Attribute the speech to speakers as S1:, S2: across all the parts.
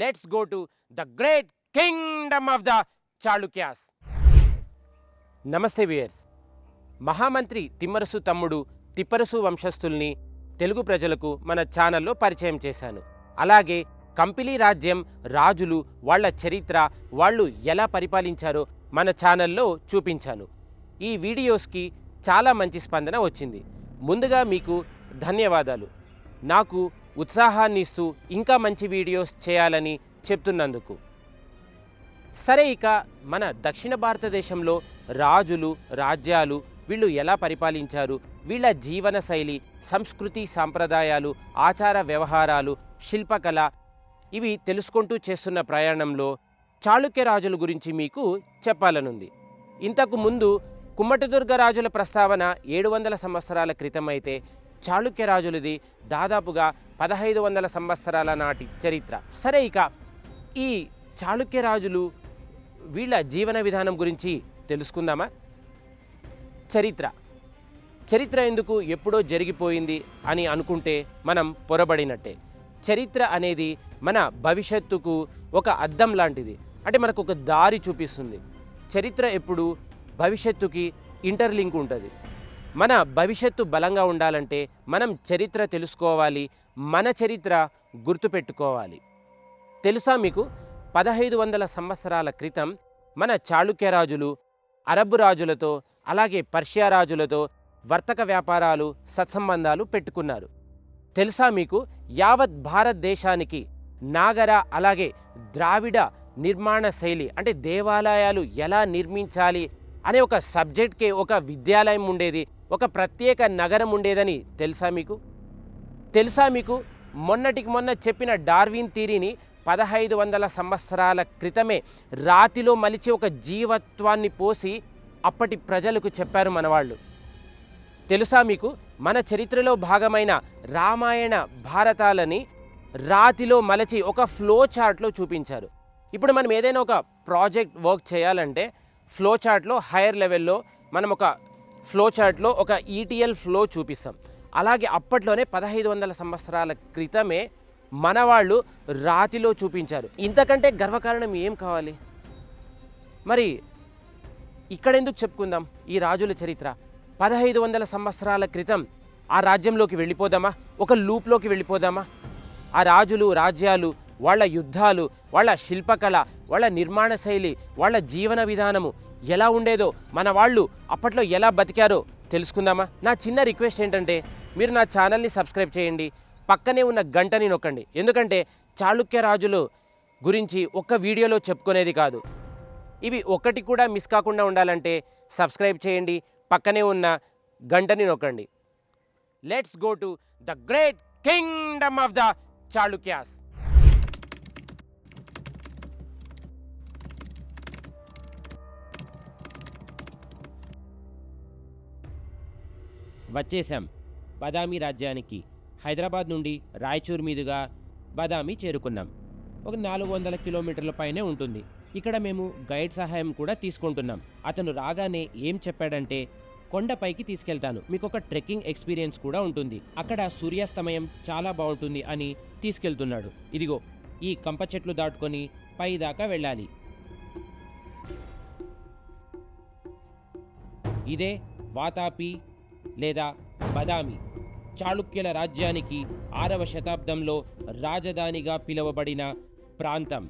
S1: Let's go to the great kingdom of the Chalukyas నమస్తే viewers మహామంత్రి తిమ్మరసు తమ్ముడు తిప్పరసు వంశస్థుల్ని తెలుగు ప్రజలకు మన ఛానల్లో పరిచయం చేశాను. అలాగే కంపిలీ రాజ్యం రాజులు వాళ్ళ చరిత్ర వాళ్ళు ఎలా పరిపాలించారో మన ఛానల్లో చూపించాను. ఈ వీడియోస్కి చాలా మంచి స్పందన వచ్చింది. ముందుగా మీకు ధన్యవాదాలు. నాకు ఉత్సాహాన్ని ఇస్తూ ఇంకా మంచి వీడియోస్ చేయాలని చెప్తున్నందుకు. సరే ఇక మన దక్షిణ భారతదేశంలో రాజులు రాజ్యాలు వీళ్ళు ఎలా పరిపాలించారు? వీళ్ళ జీవన శైలి సంస్కృతి సాంప్రదాయాలు ఆచార వ్యవహారాలు శిల్పకళ ఇవి తెలుసుకుంటూ చేస్తున్న ప్రయాణంలో చాళుక్య రాజుల గురించి మీకు చెప్పాలనుంది. ఇంతకు ముందు కుమ్మటిదుర్గ రాజుల ప్రస్తావన ఏడు వందల సంవత్సరాల క్రితం అయితే చాళుక్య రాజులది దాదాపుగా పదహైదు వందల సంవత్సరాల నాటి చరిత్ర. సరే ఇక ఈ చాళుక్య రాజులు వీళ్ళ జీవన విధానం గురించి తెలుసుకుందామా? చరిత్ర. చరిత్ర ఎందుకు ఎప్పుడో జరిగిపోయింది అని అనుకుంటే మనం పొరబడినట్టే. చరిత్ర అనేది మన భవిష్యత్తుకు ఒక అద్దం లాంటిది. అంటే మనకు ఒక దారి చూపిస్తుంది. చరిత్ర ఎప్పుడు భవిష్యత్తుకి ఇంటర్లింక్ ఉంటుంది. మన భవిష్యత్తు బలంగా ఉండాలంటే మనం చరిత్ర తెలుసుకోవాలి మన చరిత్ర గుర్తుపెట్టుకోవాలి. తెలుసా మీకు? పదహైదు వందల సంవత్సరాల క్రితం మన చాళుక్య రాజులు అరబ్ రాజులతో అలాగే పర్షియా రాజులతో వర్తక వ్యాపారాలు సత్సంబంధాలు పెట్టుకున్నారు. తెలుసా మీకు? యావత్ భారతదేశానికి నాగర అలాగే ద్రావిడ నిర్మాణ శైలి అంటే దేవాలయాలు ఎలా నిర్మించాలి అనే ఒక సబ్జెక్ట్కే ఒక విద్యాలయం ఉండేది. ఒక ప్రత్యేక నగరం ఉండేదని తెలుసా మీకు? తెలుసా మీకు? మొన్నటికి మొన్న చెప్పిన డార్విన్ థీరీని పదహైదు వందల సంవత్సరాల క్రితమే రాతిలో మలిచి ఒక జీవత్వాన్ని పోసి అప్పటి ప్రజలకు చెప్పారు మనవాళ్ళు. తెలుసా మీకు? మన చరిత్రలో భాగమైన రామాయణ భారతాలని రాతిలో మలచి ఒక ఫ్లో చార్ట్లో చూపించారు. ఇప్పుడు మనం ఏదైనా ఒక ప్రాజెక్ట్ వర్క్ చేయాలంటే ఫ్లో చార్ట్లో హైయర్ లెవెల్లో మనం ఒక ఫ్లో చార్ట్లో ఒక ఈటీఎల్ ఫ్లో చూపిస్తాం. అలాగే అప్పట్లోనే పదహైదు వందల సంవత్సరాల క్రితమే మన వాళ్ళు రాతిలో చూపించారు. ఇంతకంటే గర్వకారణం ఏం కావాలి? మరి ఇక్కడ ఎందుకు చెప్పుకుందాం ఈ రాజుల చరిత్ర? పదహైదు వందల సంవత్సరాల క్రితం ఆ రాజ్యంలోకి వెళ్ళిపోదామా? ఒక లూప్లోకి వెళ్ళిపోదామా? ఆ రాజులు రాజ్యాలు వాళ్ళ యుద్ధాలు వాళ్ళ శిల్పకళ వాళ్ళ నిర్మాణ శైలి వాళ్ళ జీవన విధానము ఎలా ఉండేదో మన వాళ్ళు అప్పట్లో ఎలా బతికారో తెలుసుకుందామా? నా చిన్న రిక్వెస్ట్ ఏంటంటే మీరు నా ఛానల్ని సబ్స్క్రైబ్ చేయండి పక్కనే ఉన్న గంటని నొక్కండి. ఎందుకంటే చాళుక్య రాజులు గురించి ఒక్క వీడియోలో చెప్పుకునేది కాదు. ఇవి ఒకటి కూడా మిస్ కాకుండా ఉండాలంటే సబ్స్క్రైబ్ చేయండి పక్కనే ఉన్న గంటని నొక్కండి. Let's go to the great kingdom of the Chalukyas. వచ్చేసాం బదామి రాజ్యానికి హైదరాబాద్ నుండి రాయచూర్ మీదుగా బదామి చేరుకున్నాం. ఒక నాలుగు వందల కిలోమీటర్ల పైనే ఉంటుంది. ఇక్కడ మేము గైడ్ సహాయం కూడా తీసుకుంటున్నాం. అతను రాగానే ఏం చెప్పాడంటే కొండపైకి తీసుకెళ్తాను. మీకు ఒక ట్రెక్కింగ్ ఎక్స్పీరియన్స్ కూడా ఉంటుంది. అక్కడ సూర్యాస్తమయం చాలా బాగుంటుంది అని తీసుకెళ్తున్నాడు. ఇదిగో ఈ కంప చెట్లు దాటుకొని పై దాకా వెళ్ళాలి. ఇదే వాతాపి లేదా బదామి. చాళుక్యుల రాజ్యానికి ఆరవ శతాబ్దంలో రాజధానిగా పిలువబడిన ప్రాంతం.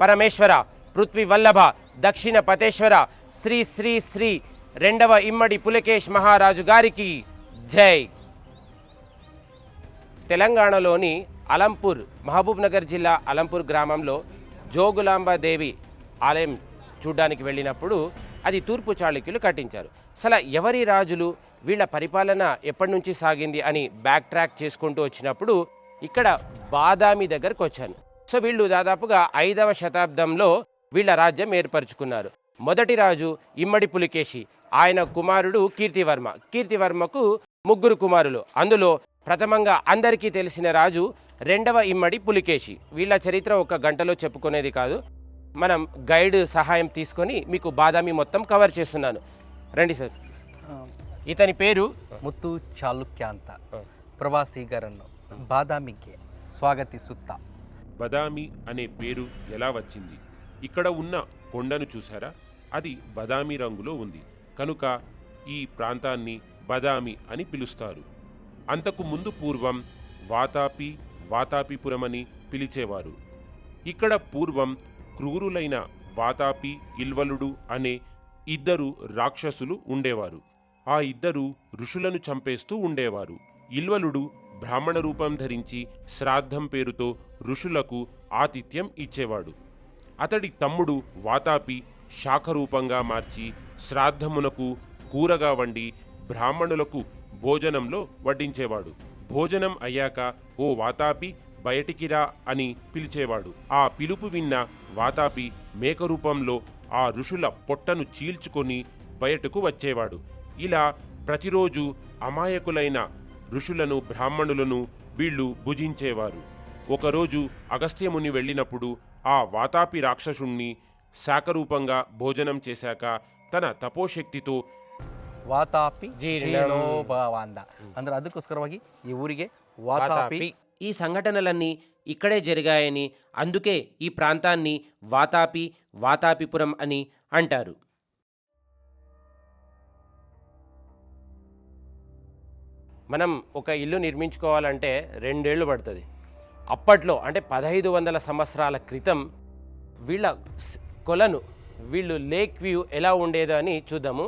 S1: పరమేశ్వర పృథ్వీ వల్లభ దక్షిణ పతేశ్వర శ్రీ శ్రీ శ్రీ రెండవ ఇమ్మడి పులకేష్ మహారాజు గారికి జై. తెలంగాణలోని అలంపూర్ మహబూబ్ నగర్ జిల్లా అలంపూర్ గ్రామంలో జోగులాంబ దేవి ఆలయం చూడ్డానికి వెళ్ళినప్పుడు అది తూర్పు చాళుక్యులు కట్టించారు. అసలు ఎవరి రాజులు వీళ్ళ పరిపాలన ఎప్పటి నుంచి సాగింది అని బ్యాక్ ట్రాక్ చేసుకుంటూ వచ్చినప్పుడు ఇక్కడ బాదామి దగ్గరకు వచ్చాను. సో వీళ్ళు దాదాపుగా ఐదవ శతాబ్దంలో వీళ్ళ రాజ్యం ఏర్పరచుకున్నారు. మొదటి రాజు ఇమ్మడి పులికేశి ఆయన కుమారుడు కీర్తివర్మ. కీర్తివర్మకు ముగ్గురు కుమారులు. అందులో ప్రథమంగా అందరికీ తెలిసిన రాజు రెండవ ఇమ్మడి పులికేశి. వీళ్ళ చరిత్ర ఒక గంటలో చెప్పుకునేది కాదు. మనం గైడ్ సహాయం తీసుకొని మీకు బాదామి మొత్తం కవర్ చేస్తున్నాను. రండి సార్. ఇతని పేరు
S2: ముత్తు చాళుక్యాంత. ప్రవాసీగరన్ను స్వాగతి సుత్త.
S3: బదామి అనే పేరు ఎలా వచ్చింది? ఇక్కడ ఉన్న కొండను చూసారా అది బదామి రంగులో ఉంది. కనుక ఈ ప్రాంతాన్ని బదామి అని పిలుస్తారు. అంతకు ముందు పూర్వం వాతాపి వాతాపిపురమని పిలిచేవారు. ఇక్కడ పూర్వం క్రూరులైన వాతాపి ఇల్వలుడు అనే ఇద్దరు రాక్షసులు ఉండేవారు. ఆ ఇద్దరు ఋషులను చంపేస్తూ ఉండేవారు. ఇల్వలుడు బ్రాహ్మణ రూపం ధరించి శ్రాద్ధం పేరుతో ఋషులకు ఆతిథ్యం ఇచ్చేవాడు. అతడి తమ్ముడు వాతాపి శాఖరూపంగా మార్చి శ్రాద్ధమునకు కూరగా వండి బ్రాహ్మణులకు భోజనంలో వడ్డించేవాడు. భోజనం అయ్యాక ఓ వాతాపి బయటికి రా అని పిలిచేవాడు. ఆ పిలుపు విన్న వాతాపి మేక రూపంలో ఆ ఋషుల పొట్టను చీల్చుకొని బయటకు వచ్చేవాడు. ఇలా ప్రతిరోజు అమాయకులైన ఋషులను బ్రాహ్మణులను వీళ్ళు భుజించేవారు. ఒకరోజు అగస్త్యముని వెళ్ళినప్పుడు ఆ వాతాపి రాక్షసుణ్ణి శాఖరూపంగా భోజనం చేశాక తన తపోశక్తితో
S2: ವಾತಾಪಿ
S1: ಜೀರ್ಣಂ.
S2: ಜೀರ್ಣೋಭವಾಂದ ಅಂದ್ರೆ ಅದಕ್ಕೋಸ್ಕರವಾಗಿ ಈ ಊರಿಗೆ ವಾತಾಪಿ
S1: వాతాపి ఈ సంఘటనలన్నీ ఇక్కడే జరిగాయని అందుకే ఈ ప్రాంతాన్ని వాతాపి వాతాపిపురం అని అంటారు మనం ఒక ఇల్లు నిర్మించుకోవాలంటే రెండేళ్లు పడుతుంది అప్పట్లో అంటే పదహైదు వందల సంవత్సరాల క్రితం వీళ్ళ స్- కొలను వీళ్ళు లేక్ వ్యూ ఎలా ఉండేదో అని చూద్దాము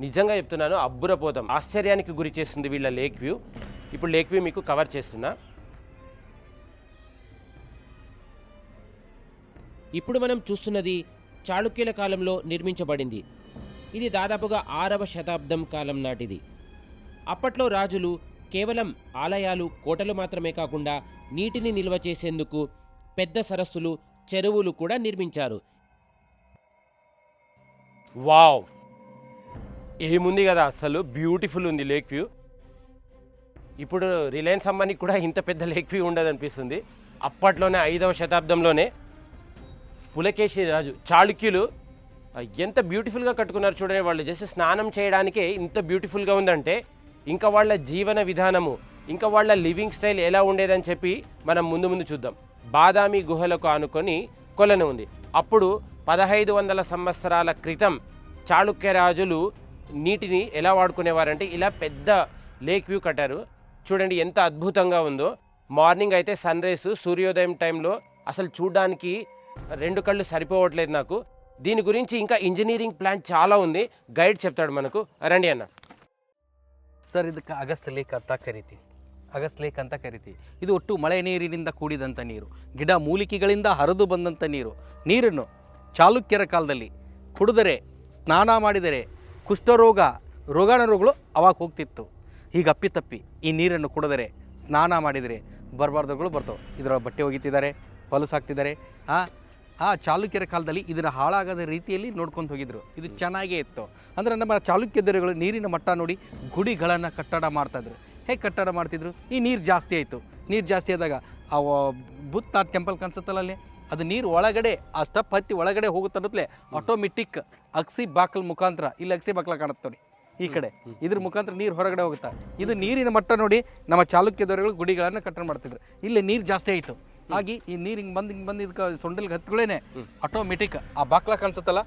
S1: నిజంగా చెప్తున్నాను అబ్బురపోతాం. ఆశ్చర్యానికి గురి చేస్తుంది వీళ్ళ లేక్ వ్యూ ఇప్పుడు లేక్ వ్యూ మీకు కవర్ చేస్తున్నా. ఇప్పుడు మనం చూస్తున్నది చాళుక్యుల కాలంలో నిర్మించబడింది. ఇది దాదాపుగా ఆరవ శతాబ్దం కాలం నాటిది. అప్పట్లో రాజులు కేవలం ఆలయాలు కోటలు మాత్రమే కాకుండా నీటిని నిల్వ చేసేందుకు పెద్ద సరస్సులు చెరువులు కూడా నిర్మించారు. వావ్! ఏముంది కదా అసలు? బ్యూటిఫుల్ ఉంది లేక్ వ్యూ ఇప్పుడు రిలయన్స్ అంబానీకి కూడా ఇంత పెద్ద లేక్ వ్యూ ఉండదు అనిపిస్తుంది. అప్పట్లోనే ఐదవ శతాబ్దంలోనే పులకేశి రాజు చాళుక్యులు ఎంత బ్యూటిఫుల్గా కట్టుకున్నారు చూడండి వాళ్ళు జస్ట్ స్నానం చేయడానికే ఇంత బ్యూటిఫుల్గా ఉందంటే ఇంకా వాళ్ళ జీవన విధానము ఇంకా వాళ్ళ లివింగ్ స్టైల్ ఎలా ఉండేదని చెప్పి మనం ముందు ముందు చూద్దాం. బాదామి గుహలకు ఆనుకొని కొలను ఉంది. అప్పుడు పదహైదు వందల సంవత్సరాల క్రితం చాళుక్య రాజులు నీటిని ఎలా వాడుకునేవారంటే ఇలా పెద్ద లేక్ వ్యూ కట్టారు చూడండి ఎంత అద్భుతంగా ఉందో మార్నింగ్ అయితే సన్ రైస్ సూర్యోదయం టైంలో అసలు చూడడానికి రెండు కళ్ళు సరిపోవట్లేదు నాకు దీని గురించి ఇంకా ఇంజనీరింగ్ ప్లాన్ చాలా ఉంది గైడ్ చెప్తాడు మనకు రండి అన్న
S2: ಸರ್ ಇದಕ್ಕೆ ಅಗಸ್ತ್ ಲೇಕ್ ಅಂತ ಕರಿತೀವಿ ಅಗಸ್ತ್ ಲೇಕ್ ಅಂತ ಕರಿತೀವಿ ಇದು ಒಟ್ಟು ಮಳೆ ನೀರಿನಿಂದ ಕೂಡಿದಂಥ ನೀರು ಗಿಡ ಮೂಲಿಕೆಗಳಿಂದ ಹರಿದು ಬಂದಂಥ ನೀರು ನೀರನ್ನು ಚಾಲುಕ್ಯರ ಕಾಲದಲ್ಲಿ ಕುಡಿದರೆ ಸ್ನಾನ ಮಾಡಿದರೆ ಕುಷ್ಠರೋಗ ರೋಗಾಣ ರೋಗಗಳು ಅವಾಗ ಹೋಗ್ತಿತ್ತು. ಈಗ ಅಪ್ಪಿತಪ್ಪಿ ಈ ನೀರನ್ನು ಕುಡಿದರೆ, ಸ್ನಾನ ಮಾಡಿದರೆ ಬರಬಾರ್ದುಗಳು ಬರ್ತವೆ. ಇದರ ಬಟ್ಟೆ ಒಗಿತಿದ್ದಾರೆ, ಹೊಲಸು ಹಾಕ್ತಿದ್ದಾರೆ. ಆ ಆ ಚಾಲುಕ್ಯರ ಕಾಲದಲ್ಲಿ ಇದರ ಹಾಳಾಗದ ರೀತಿಯಲ್ಲಿ ನೋಡ್ಕೊಂಡು ಹೋಗಿದ್ರು. ಇದು ಚೆನ್ನಾಗೇ ಇತ್ತು. ಅಂದರೆ ನಮ್ಮ ಚಾಲುಕ್ಯ ದೊರೆಗಳು ನೀರಿನ ಮಟ್ಟ ನೋಡಿ ಗುಡಿಗಳನ್ನು ಕಟ್ಟಡ ಮಾಡ್ತಾಯಿದ್ರು. ಹೇಗೆ ಕಟ್ಟಡ ಮಾಡ್ತಿದ್ರು? ಈ ನೀರು ಜಾಸ್ತಿ ಆಯಿತು. ನೀರು ಜಾಸ್ತಿ ಆದಾಗ ಆ ಬುತ್ತ ಟೆಂಪಲ್ ಕಾಣಿಸುತ್ತಲ್ಲ ಅಲ್ಲಿ? ಅದು ನೀರು ಒಳಗಡೆ ಆ ಸ್ಟಪ್ ಹತ್ತಿ ಒಳಗಡೆ ಹೋಗುತ್ತಲೇ ಆಟೋಮೆಟಿಕ್ ಅಕ್ಸಿ ಬಾಕಲ್ ಮುಖಾಂತರ ಇಲ್ಲಿ ಅಕ್ಸಿ ಬಾಕಲ ಕಾಣುತ್ತೆ ನೋಡಿ ಈ ಕಡೆ. ಇದ್ರ ಮುಖಾಂತರ ನೀರು ಹೊರಗಡೆ ಹೋಗುತ್ತಾ. ಇದು ನೀರಿನ ಮಟ್ಟ ನೋಡಿ ನಮ್ಮ ಚಾಲುಕ್ಯದವರೆಗಳು ಗುಡಿಗಳನ್ನು ಕಟ್ಟಡ ಮಾಡ್ತಿದ್ರು. ಇಲ್ಲಿ ನೀರು ಜಾಸ್ತಿ ಆಯಿತು. ಹಾಗೆ ಈ ನೀರು ಹಿಂಗೆ ಬಂದು ಹಿಂಗೆ ಬಂದು ಇದಕ್ಕೆ ಸೊಂಡಲ್ಗೆ ಹತ್ಗಳೇನೆ ಆಟೋಮೆಟಿಕ್ ಆ ಬಾಕ್ಲ ಕಾಣಿಸುತ್ತಲ್ಲ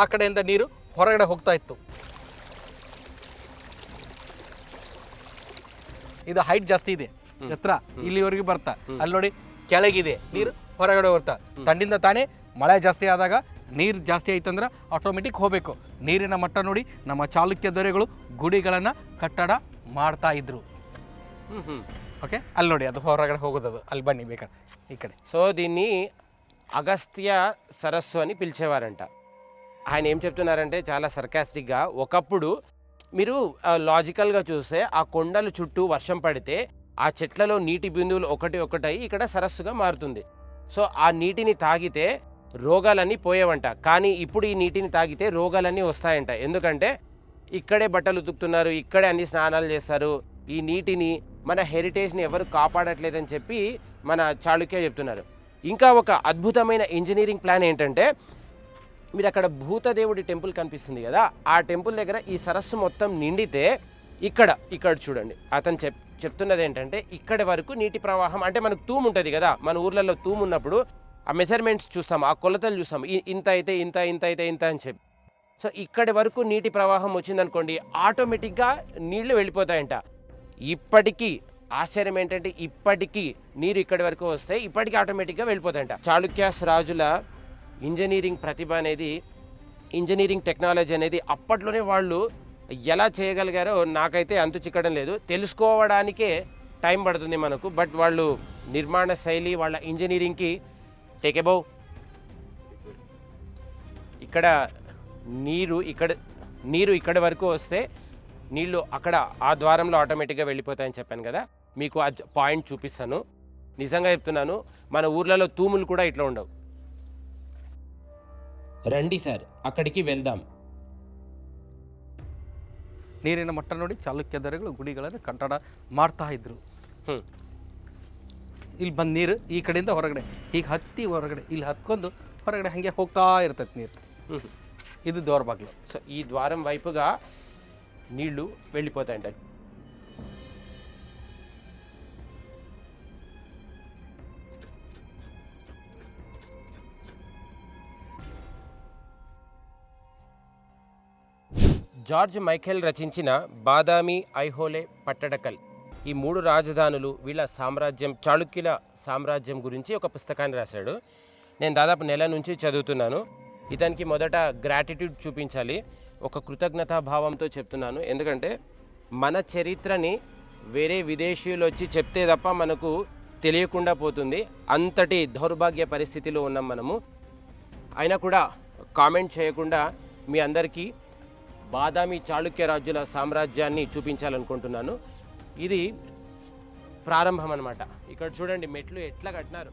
S2: ಆ ಕಡೆಯಿಂದ ನೀರು ಹೊರಗಡೆ ಹೋಗ್ತಾ ಇತ್ತು. ಇದು ಹೈಟ್ ಜಾಸ್ತಿ ಇದೆ ಎತ್ತರ? ಇಲ್ಲಿವರೆಗೂ ಬರ್ತಾ. ಅಲ್ಲಿ ನೋಡಿ ಕೆಳಗಿದೆ ನೀರು. ಹೊರಗಡೆ ಬರ್ತಾ ತಂಡಿಂದ ತಾನೇ ಮಳೆ ಜಾಸ್ತಿ ಆದಾಗ ನೀರು ಜಾಸ್ತಿ ಆಯ್ತಂದ್ರೆ ಆಟೋಮೆಟಿಕ್ ಹೋಗಬೇಕು ನೀರಿನ ಮಟ್ಟ ನೋಡಿ ನಮ್ಮ ಚಾಲುಕ್ಯ ದೊರೆಗಳು ಗುಡಿಗಳನ್ನು ಕಟ್ಟಡ ಮಾಡ್ತಾ ಇದ್ರು ಓಕೆ ಅಲ್ಲಿ ನೋಡಿ ಅದು ಹೊರಗಡೆ ಹೋಗೋದದು ಅಲ್ಲಿ ಬನ್ನಿ ಬೇಕಾದ್ರೆ ಈ ಕಡೆ
S1: సో దీన్ని అగస్త్య సరస్సు అని పిలిచేవారంట ఆయన ఏం చెప్తున్నారంటే చాలా సర్కాస్టిక్గా ఒకప్పుడు మీరు ఆ, లాజికల్గా చూస్తే ఆ కొండల చుట్టూ వర్షం పడితే ఆ చెట్లలో నీటి బిందువులు ఒకటి ఒకటై ఇక్కడ సరస్సుగా మారుతుంది సో ఆ నీటిని తాగితే రోగాలన్నీ పోయేవంట. కానీ ఇప్పుడు ఈ నీటిని తాగితే రోగాలన్నీ వస్తాయంట. ఎందుకంటే ఇక్కడే బట్టలు ఉతుకుతున్నారు ఇక్కడే అన్ని స్నానాలు చేస్తారు. ఈ నీటిని మన హెరిటేజ్ని ఎవరు కాపాడట్లేదని చెప్పి మన చాళుక్య చెప్తున్నారు. ఇంకా ఒక అద్భుతమైన ఇంజనీరింగ్ ప్లాన్ ఏంటంటే మీరు అక్కడ భూతదేవుడి టెంపుల్ కనిపిస్తుంది కదా ఆ టెంపుల్ దగ్గర ఈ సరస్సు మొత్తం నిండితే ఇక్కడ ఇక్కడ చూడండి. అతను చెప్ చెప్తున్నది ఏంటంటే ఇక్కడి వరకు నీటి ప్రవాహం అంటే మనకు తూము ఉంటుంది కదా మన ఊర్లలో తూము ఉన్నప్పుడు ఆ మెజర్మెంట్స్ చూస్తాం ఆ కొలతలు చూస్తాం ఇంత అయితే ఇంత ఇంత అయితే ఇంత అని చెప్పి. సో ఇక్కడి వరకు నీటి ప్రవాహం వచ్చిందనుకోండి ఆటోమేటిక్గా నీళ్ళు వెళ్ళిపోతాయంట. ఇప్పటికీ ఆశ్చర్యం ఏంటంటే ఇప్పటికీ నీరు ఇక్కడి వరకు వస్తే ఇప్పటికీ ఆటోమేటిక్గా వెళ్ళిపోతాయంట. చాళుక్యాస్ రాజుల ఇంజనీరింగ్ ప్రతిభ అనేది ఇంజనీరింగ్ టెక్నాలజీ అనేది అప్పట్లోనే వాళ్ళు ఎలా చేయగలిగారో నాకైతే అంతు చిక్కడం లేదు. తెలుసుకోవడానికే టైం పడుతుంది మనకు. బట్ వాళ్ళు నిర్మాణ శైలి వాళ్ళ ఇంజనీరింగ్కి టేక్ ఇక్కడ నీరు ఇక్కడ నీరు ఇక్కడ వరకు వస్తే నీళ్ళు అక్కడ ఆ ద్వారంలో ఆటోమేటిక్గా వెళ్ళిపోతాయని చెప్పాను కదా. మీకు ఆ పాయింట్ చూపిస్తాను. నిజంగా చెప్తున్నాను మన ఊర్లలో తూములు కూడా ఇట్లా ఉండవు. రండి సార్ అక్కడికి వెళ్దాం.
S2: ನೀರಿನ ಮಟ್ಟ ನೋಡಿ ಚಾಲುಕ್ಯ ದೊರೆಗಳು ಗುಡಿಗಳನ್ನು ಕಟ್ಟಡ ಮಾಡ್ತಾ ಇದ್ರು
S1: ಹ್ಮ್.
S2: ಇಲ್ಲಿ ಬಂದು ನೀರು ಈ ಕಡೆಯಿಂದ ಹೊರಗಡೆ ಈಗ ಹತ್ತಿ ಹೊರಗಡೆ ಇಲ್ಲಿ ಹತ್ಕೊಂಡು ಹೊರಗಡೆ ಹಾಗೆ ಹೋಗ್ತಾ ಇರ್ತೈತೆ ನೀರು
S1: హ్మ్.
S2: ಇದು ದೋರ್ ಬಾಗ್ಲು
S1: సో ఈ ద్వారం వైపుగా నీళ్లు వెళ్ళిపోతాయంట జార్జ్ మైఖేల్ రచించిన బాదామి ఐహోలే పట్టడకల్. ఈ మూడు రాజధానులు వీళ్ళ సామ్రాజ్యం చాళుక్యుల సామ్రాజ్యం గురించి ఒక పుస్తకాన్ని రాశాడు. నేను దాదాపు నెల నుంచి చదువుతున్నాను. ఇతనికి మొదట గ్రాటిట్యూడ్ చూపించాలి. ఒక కృతజ్ఞతా భావంతో చెప్తున్నాను. ఎందుకంటే మన చరిత్రని వేరే విదేశీయులు వచ్చి చెప్తే తప్ప మనకు తెలియకుండా పోతుంది. అంతటి దౌర్భాగ్య పరిస్థితిలో ఉన్నాం మనము. అయినా కూడా కామెంట్ చేయకుండా మీ అందరికీ బాదామి చాళుక్య రాజుల సామ్రాజ్యాన్ని చూపించాలనుకుంటున్నాను. ఇది ప్రారంభం అన్నమాట ఇక్కడ చూడండి మెట్లు ఎట్లా కట్టినారు.